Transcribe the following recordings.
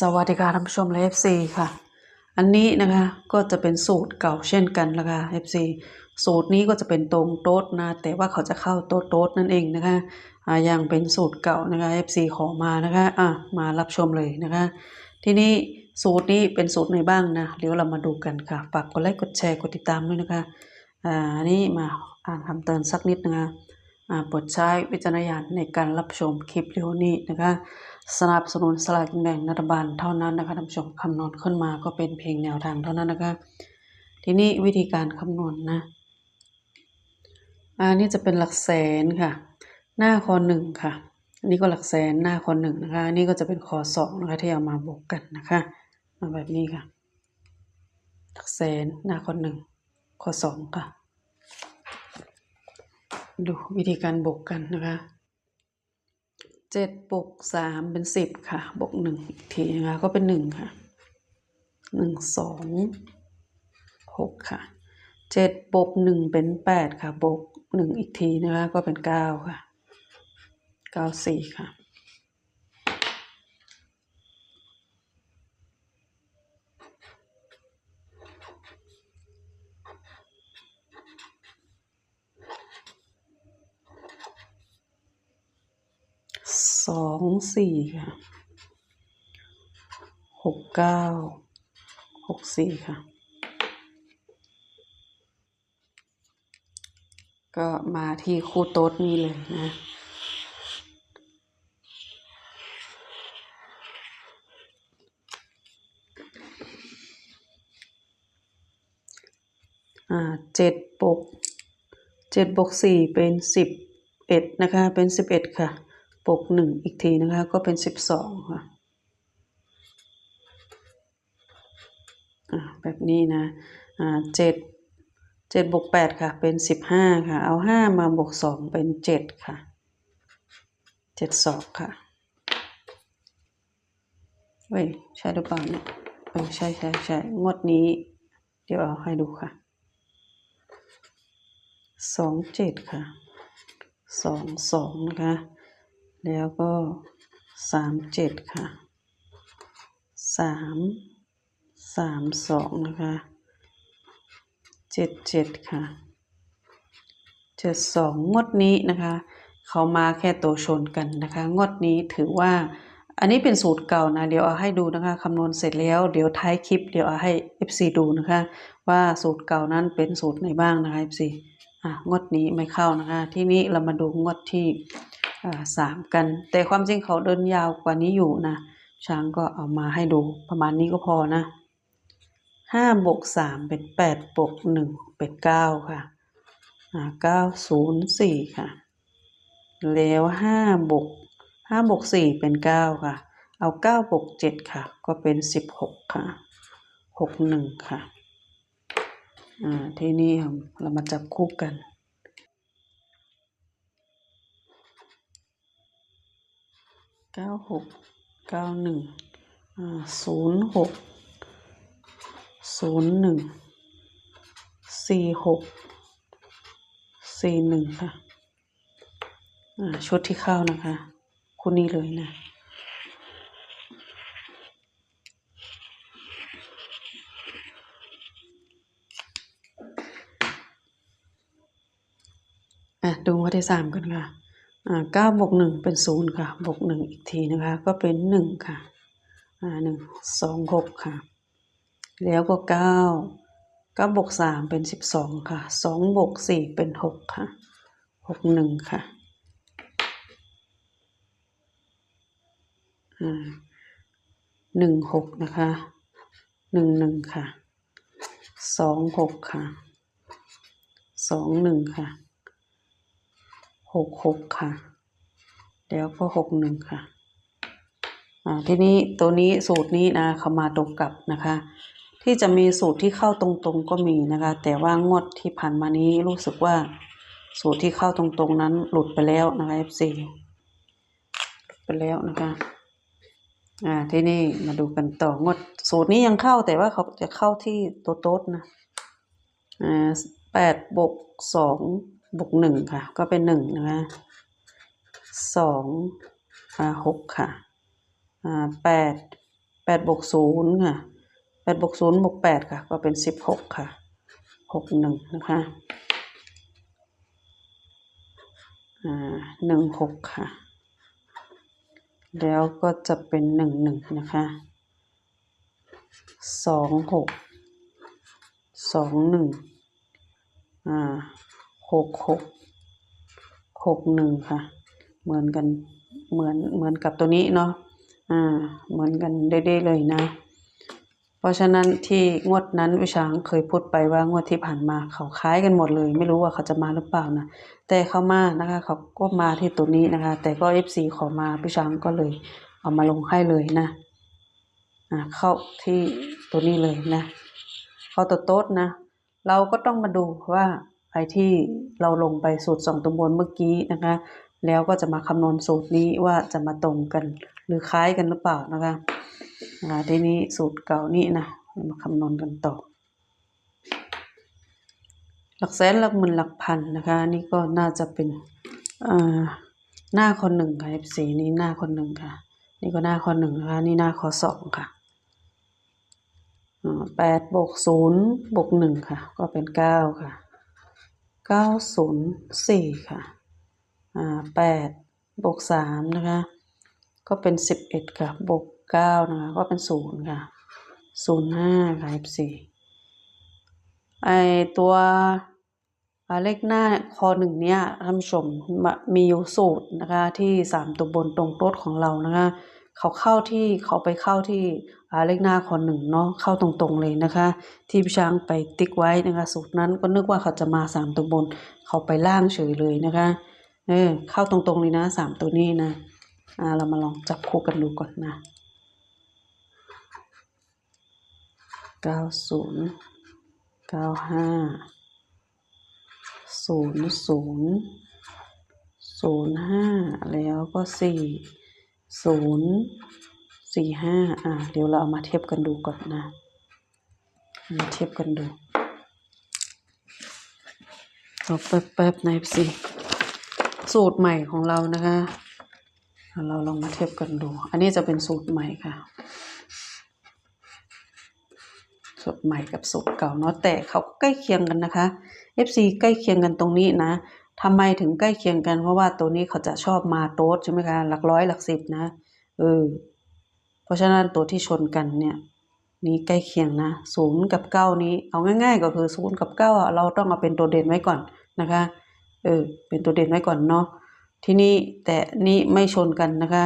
สวัสดีค่ะท่านผู้ชมและ FC ค่ะ อันนี้นะคะก็จะเป็นสูตรเก่าเช่นกันนะคะ FC สูตรนี้ก็จะเป็นตรงโต๊ดนะ แต่ว่าเขาจะเข้าโต๊ดโต๊ดนั่นเองนะคะอ่ายังเป็นสูตรเก่านะคะ FC ขอมานะคะอะมารับชมเลยนะคะ ทีนี้สูตรนี้เป็นสูตรไหนบ้างนะเดี๋ยวเรามาดูกันค่ะฝากกดไลค์กดแชร์กดติดตามด้วยนะคะอ่าอันนี้มาอ่านคำเตือนสักนิดนะคะ โปรดใช้วิจารณญาณในการรับชมคลิปวิดีโอนี้นะคะสนับสนุนสลากกินแบ่งรัฐบาลเท่านั้นนะคะท่านผู้ชมคำนวณขึ้นมาก็เป็นเพียงแนวทางเท่านั้นนะคะทีนี้วิธีการคำนวณนะอันนี้จะเป็นหลักแสนค่ะ หน้าคอหนึ่งค่ะอันนี้ก็หลักแสนหน้าคอหนึ่งนะคะอันนี้ก็จะเป็นคอสองนะคะที่เอามาบวกกันนะคะมาแบบนี้ค่ะ หลักแสนหน้าคอหนึ่งคอสองค่ะ ดูวิธีการบวกกันนะคะเจ็ดบวกสามเป็นสิบค่ะบวกหนึ่งอีกทีนะคะ ก็เป็นหนึ่งค่ะหนึ่งสองหกค่ะเจ็ดบวกหนึ่งเป็นแปดค่ะบวกหนึ่งอีกทีนะคะ ก็เป็นเก้าค่ะเก้าสี่ค่ะ สองสี่ค่ะหกเก้าหกสี่ค่ะ ก็มาที่คู่โต๊ดนี่เลยนะอ่าเจ็ดบวกเจ็ดบวกสี่เป็นสิบเอ็ดนะคะ เป็นสิบเอ็ดค่ะ บวกหนึ่งอีกทีนะคะก็เป็นสิบสองค่ะแบบนี้นะเจ็ดเจ็ดบวกแปดค่ะเป็นสิบห้าค่ะ เอาห้ามาบวกสองเป็นเจ็ดค่ะเจ็ดสองค่ะเว้ยใช่หรือเปล่าเนี่ยเออใช่ใช่ใช่งวดนี้ เดี๋ยวเอาให้ดูค่ะสองเจ็ดค่ะสองสองนะคะ แล้วก็สามเจ็ดค่ะสามสามสองนะคะเจ็ดเจ็ดค่ะเจ็ดสองงวดนี้นะคะ เขามาแค่ตัวชนกันนะคะ งวดนี้ถือว่าอันนี้เป็นสูตรเก่านะ เดี๋ยวเอาให้ดูนะคะคำนวณเสร็จแล้วเดี๋ยวท้ายคลิปเดี๋ยวเอาให้ FC ดูนะคะ ว่าสูตรเก่านั้นเป็นสูตรไหนบ้างนะคะ FC อะงวดนี้ไม่เข้านะคะ ที่นี้เรามาดูงวดที่ สามกัน แต่ความจริงเขาเดินยาวกว่านี้อยู่นะ ช้างก็เอามาให้ดูประมาณนี้ก็พอนะห้าบวกสามเป็นแปดบวกหนึ่งเป็นเก้าค่ะเก้าศูนย์สี่ค่ะ แล้วห้าบวกห้าบวกสี่เป็นเก้าค่ะ เอาเก้าบวกเจ็ดค่ะ ก็เป็นสิบหกค่ะหกหนึ่งค่ะ อ่า ทีนี่เรามาจับคู่กัน เก้าหกเก้าหนึ่งอ่าศูนย์หกศูนย์หนึ่งสี่หกสี่หนึ่งค่ะอ่าชุดที่เข้านะคะ คู่นี้เลยนะอะดูงวดที่สามกันค่ะ เก้าบวกหนึ่งเป็นศูนย์ค่ะบวกหนึ่งอีกทีนะคะ ก็เป็นหนึ่งค่ะหนึ่งสองหกค่ะ แล้วก็เก้าเก้าบวกสามเป็นสิบสองค่ะสองบวกสี่เป็นหกค่ะหกหนึ่งค่ะหนึ่งหกนะคะหนึ่งหนึ่งค่ะสองหกค่ะสองหนึ่งค่ะ หกหกค่ะ แล้วก็หกหนึ่งค่ะ อ่า ทีนี้ตัวนี้สูตรนี้นะเขามาตรงกับนะคะ ที่จะมีสูตรที่เข้าตรงๆก็มีนะคะ แต่ว่างวดที่ผ่านมานี้รู้สึกว่าสูตรที่เข้าตรงๆนั้นหลุดไปแล้วนะคะ FC หลุดไปแล้วนะคะอ่าที่นี่มาดูกันต่องดสูตรนี้ยังเข้าแต่ว่าเขาจะเข้าที่ตัวโต๊ดนะอ่าแปดบวกสอง บวกหนึ่งค่ะ ก็เป็นหนึ่งนะคะสองหกค่ะอ่าแปดแปดบวกศูนย์ค่ะแปดบวกศูนย์บวกแปดค่ะ ก็เป็นสิบหกค่ะหกหนึ่งนะคะอ่าหนึ่งหกค่ะ แล้วก็จะเป็นหนึ่งหนึ่งนะคะสองหกสองหนึ่งอ่า หกหกหกหนึ่งค่ะ เหมือนกันเหมือนเหมือนกับตัวนี้เนาะอ่าเหมือนกันเด้ๆเลยนะ เพราะฉะนั้นที่งวดนั้นวิชางเคยพูดไปว่างวดที่ผ่านมาเขาคล้ายกันหมดเลย ไม่รู้ว่าเขาจะมาหรือเปล่านะแต่เขามานะคะเขาก็มาที่ตัวนี้นะคะ แต่ก็เอฟซีขอมาวิชางก็เลยเอามาลงให้เลยนะอ่าเข้าที่ตัวนี้เลยนะเข้าตัวโต๊ดนะ เราก็ต้องมาดูว่า ไอ้ที่เราลงไปสูตรสองตัวบนเมื่อกี้นะคะ แล้วก็จะมาคำนวณสูตรนี้ว่าจะมาตรงกัน หรือคล้ายกันหรือเปล่านะคะอ่าทีนี้สูตรเก่านี้นะมาคำนวณกันต่อ หลักแสนหลักหมื่นหลักพันนะคะนี่ก็น่าจะเป็นหน้าคนหนึ่งค่ะ F4 นี้หน้าคนหนึ่งค่ะ นี่ก็หน้าคนหนึ่งนะคะ นี่หน้าคอสองค่ะแปดบวกศูนย์บวกหนึ่งค่ะ ก็เป็นเก้าค่ะ เก้าศูนย์สี่ค่ะ อ่าแปดบวกสามนะคะ ก็เป็นสิบเอ็ดค่ะ บวกเก้านะคะ ก็เป็นศูนย์ค่ะศูนย์ห้าค่ะ F4 ไอตัวเลขหน้าคอหนึ่งเนี้ยท่านผู้ชมมีอยู่สูตรนะคะที่สามตัวบนตรงโต๊ดของเรานะคะเขาเข้าที่เขาไปเข้าที่าเลขหน้าคอหนึ่งเนาะเข้าตรงๆเลยนะคะ ที่พี่ช้างไปติ๊กไว้นะคะ สูตรนั้นก็นึกว่าเขาจะมาสามตัวบน เขาไปล่างเฉยเลยนะคะเออเข้าตรงๆเลยนะสามตัวนี้นะอ่าเรามาลองจับคู่กันดูก่อนนะเก้าศูนย์เก้าห้าศูนย์ศูนย์ศูนย์ห้าแล้วก็สี่ศูนย์ สี่ห้าอ่าเดี๋ยวเราเอามาเทียบกันดูก่อนนะมาเทียบกันดูรอแป๊บแป๊บๆในสิสูตรใหม่ของเรานะคะ เราลองมาเทียบกันดู อันนี้จะเป็นสูตรใหม่ค่ะ สูตรใหม่กับสูตรเก่าเนาะแต่เขาก็ใกล้เคียงกันนะคะ FC ใกล้เคียงกันตรงนี้นะทำไมถึงใกล้เคียงกันเพราะว่าตัวนี้เขาจะชอบมาโต๊ดใช่ไหมคะหลักร้อยหลักสิบนะเออ เพราะฉะนั้นตัวที่ชนกันเนี่ยนี้ใกล้เคียงนะศูนย์กับเก้านี้เอาง่ายๆ ก็คือศูนย์กับเก้าอะเราต้องเอาเป็นตัวเด่นไว้ก่อนนะคะเออเป็นตัวเด่นไว้ก่อนเนาะทีนี้แต่นี่ไม่ชนกันนะคะ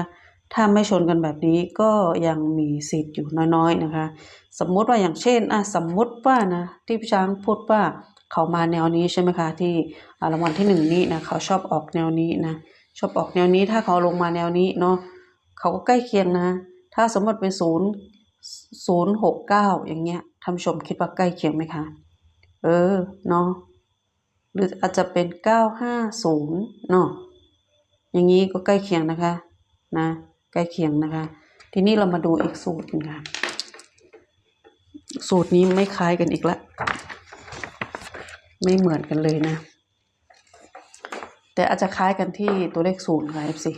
ถ้าไม่ชนกันแบบนี้ก็ยังมีสิทธิ์อยู่น้อยๆนะคะ สมมุติว่าอย่างเช่นอะสมมุติว่านะที่พี่ช้างพูดว่าเขามาแนวนี้ใช่ไหมคะที่ารางวัลที่หนึ่งนี้นะเขาชอบออกแนวนี้นะชอบออกแนวนี้ถ้าเขาลงมาแนวนี้เนาะเขาก็ใกล้เคียงนะ ถ้าสมมติเป็นศูนย์ศูนย์หกเก้าอย่างเงี้ยท่านผู้ชมคิดว่าใกล้เคียงไหมคะ เออเนาะหรืออาจจะเป็นเก้าห้าศูนย์เนาะอย่างนี้ก็ใกล้เคียงนะคะนะใกล้เคียงนะคะ ทีนี้เรามาดูอีกสูตรหนึงค่ะสูตรนี้ไม่คล้ายกันอีกละ ไม่เหมือนกันเลยนะ แต่อาจจะคล้ายกันที่ตัวเลขศูนย์ค่ะ F4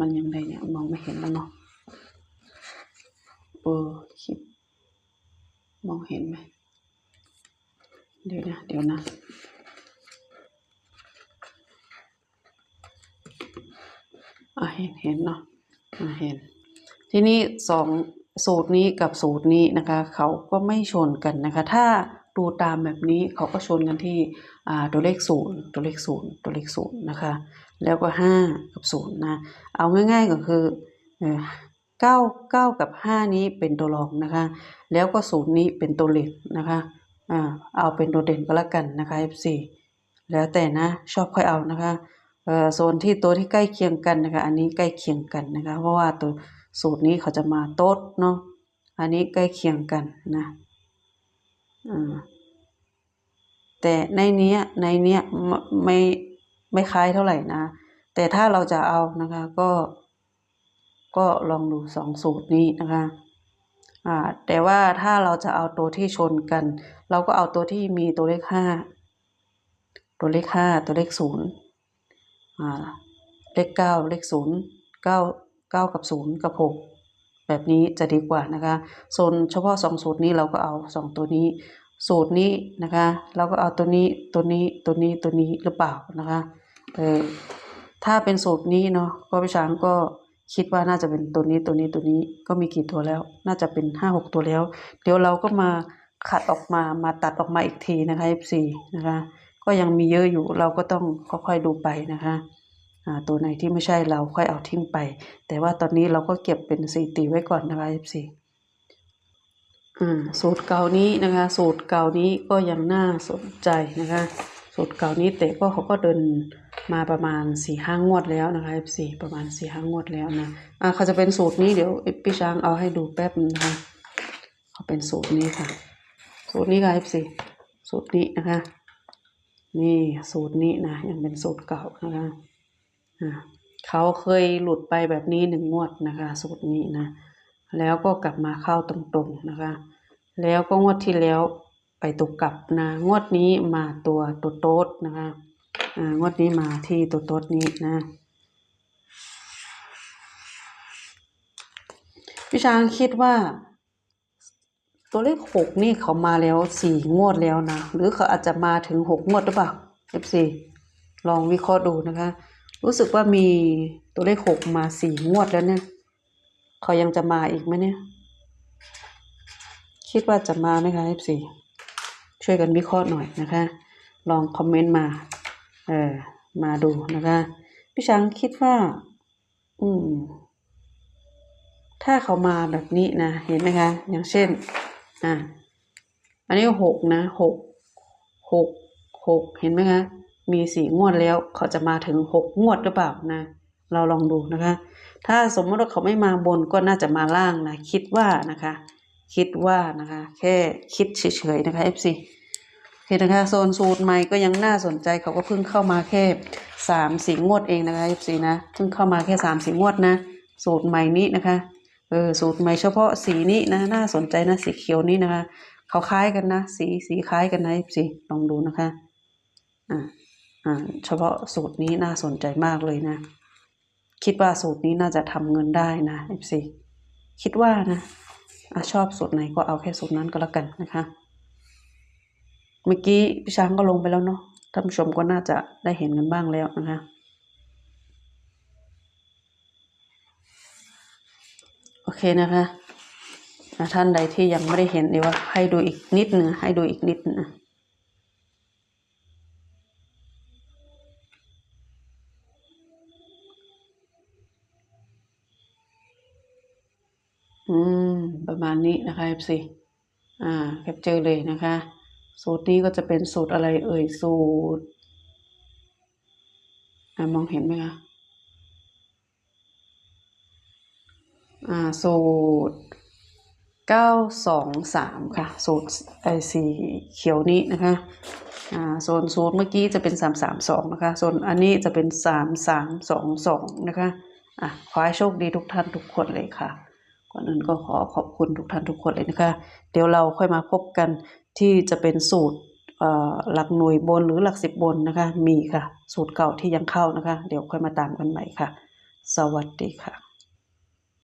มันยังไงเนี่ยมองไม่เห็นแล้วเนาะเออคลิปมองเห็นไหมเดี๋ยวนะเดี๋ยวนะอะเห็นเห็นเนาะอะเห็น ทีนี้สองสูตรนี้กับสูตรนี้นะคะ เขาก็ไม่ชนกันนะคะ ถ้า ดูตามแบบนี้เขาก็ชนกันที่ตัวเลขศูนย์ตัวเลขศูนย์ตัวเลขศูนย์นะคะ แล้วก็ห้ากับศูนย์นะ เอาง่ายๆก็คือเก้าเก้ากับห้านี้เป็นตัวรองนะคะ แล้วก็ศูนย์นี้เป็นตัวเด่นนะคะเอาเป็นตัวเด่นก็แล้วกันนะคะ F4 แล้วแต่นะชอบค่อยเอานะคะโซนที่ตัวที่ใกล้เคียงกันนะคะ อันนี้ใกล้เคียงกันนะคะ เพราะว่าตัวสูตรนี้เขาจะมาโต๊ดเนาะอันนี้ใกล้เคียงกันนะ แต่ในเนี้ยในเนี้ยไม่ไม่ไม่คล้ายเท่าไหร่นะ แต่ถ้าเราจะเอานะคะก็ ก็ลองดูสองสูตรนี้นะคะแต่ว่าถ้าเราจะเอาตัวที่ชนกัน เราก็เอาตัวที่มีตัวเลขห้าตัวเลขห้าตัวเลขศูนย์เลขเก้าเลขศูนย์เก้าเก้ากับศูนย์กับหก แบบนี้จะดีกว่านะคะส่วนเฉพาะสองสูตรนี้เราก็เอาสองตัวนี้ สูตรนี้นะคะเราก็เอาตัวนี้ตัวนี้ตัวนี้ตัวนี้หรือเปล่านะคะเออถ้าเป็นสูตรนี้เนาะก็พี่ช้างก็คิดว่าน่าจะเป็นตัวนี้ตัวนี้ตัวนี้ก็มีกี่ตัวแล้ว น่าจะเป็นห้าหกตัวแล้ว เดี๋ยวเราก็มาขัดออกมามาตัดออกมาอีกทีนะคะ F4 นะคะ ก็ยังมีเยอะอยู่เราก็ต้องค่อยๆดูไปนะคะ ตัวไหนที่ไม่ใช่เราค่อยเอาทิ้งไป แต่ว่าตอนนี้เราก็เก็บเป็นสถิติไว้ก่อนนะคะ F4 อ่าสูตรเก่านี้นะคะ สูตรเก่านี้ก็ยังน่าสนใจนะคะ สูตรเก่านี้แต่ก็เขาก็เดินมาประมาณสี่ห้างวดแล้วนะคะ F4 ประมาณสี่ห้างวดแล้วนะอ่าเขาจะเป็นสูตรนี้เดี๋ยวพี่ช้างเอาให้ดูแป๊บนะคะเขาเป็นสูตรนี้ค่ะ สูตรนี้ค่ะ F4 สูตรนี้นะคะ นี่สูตรนี้นะยังเป็นสูตรเก่านะคะ เขาเคยหลุดไปแบบนี้หนึ่งงวดนะคะ สูตรนี้นะ แล้วก็กลับมาเข้าตรงๆนะคะ แล้วก็งวดที่แล้วไปตกกลับนะ งวดนี้มาตัวตัวโต๊ดนะคะงวดนี้มาที่ตัวโต๊ดนี้นะพี่ช้างคิดว่า ตัวเลขหกนี่เขามาแล้วสี่งวดแล้วนะ หรือเขาอาจจะมาถึงหกงวดหรือเปล่า F4 ลองวิเคราะห์ดูนะคะ รู้สึกว่ามีตัวเลขหกมาสี่งวดแล้วเนี่ยเขายังจะมาอีกไหมเนี่ย คิดว่าจะมาไหมคะ F4 ช่วยกันวิเคราะห์หน่อยนะคะ ลองคอมเมนต์มา เออมาดูนะคะ พี่ช้างคิดว่า อืม ถ้าเขามาแบบนี้นะ เห็นไหมคะ อย่างเช่น อ่าอันนี้หกนะหกหกหกเห็นไหมคะ มีสี่งวดแล้วเขาจะมาถึงหกงวดหรือเปล่านะ เราลองดูนะคะ ถ้าสมมติว่าเขาไม่มาบนก็น่าจะมาล่างนะคิดว่านะคะ คิดว่านะคะ แค่คิดเฉยๆนะคะ FC โอเคนะคะโซนสูตรใหม่ก็ยังน่าสนใจเขาก็เพิ่งเข้ามาแค่สามสี่งวดเองนะคะ FC นะเพิ่งเข้ามาแค่สามสี่งวดนะ สูตรใหม่นี้นะคะเออสูตรใหม่เฉพาะสีนี้นะน่าสนใจนะสีเขียวนี้นะคะเขาคล้ายกันนะ สีสีคล้ายกันนะ FC ลองดูนะคะอ่าอ่า เฉพาะสูตรนี้น่าสนใจมากเลยนะ คิดว่าสูตรนี้น่าจะทำเงินได้นะ FC คิดว่านะอะชอบสูตรไหนก็เอาแค่สูตรนั้นก็แล้วกันนะคะ เมื่อกี้พี่ช้างก็ลงไปแล้วเนาะท่านผู้ชมก็น่าจะได้เห็นกันบ้างแล้วนะคะโอเคนะคะท่านใดที่ยังไม่ได้เห็นเดี๋ยวให้ดูอีกนิดนึงให้ดูอีกนิดนึงนะ อืม ประมาณนี้นะคะ FC อ่าแคปเจอร์เลยนะคะ สูตรนี้ก็จะเป็นสูตรอะไรเอ่ยสูตรอ่ามองเห็นไหมคะอ่าสูตรเก้าสองสามค่ะ สูตรไอสีเขียวนี้นะคะอ่าโซนสูตรเมื่อกี้จะเป็นสามสามสองนะคะโซนอันนี้จะเป็นสามสามสองสองนะคะอะขอให้โชคดีทุกท่านทุกคนเลยค่ะ ก่อนอื่นก็ขอขอบคุณทุกท่านทุกคนเลยนะคะ เดี๋ยวเราค่อยมาพบกันที่จะเป็นสูตรหลักหน่วยบนหรือหลักสิบบนนะคะ มีค่ะ สูตรเก่าที่ยังเข้านะคะ เดี๋ยวค่อยมาตามกันใหม่ค่ะ สวัสดีค่ะ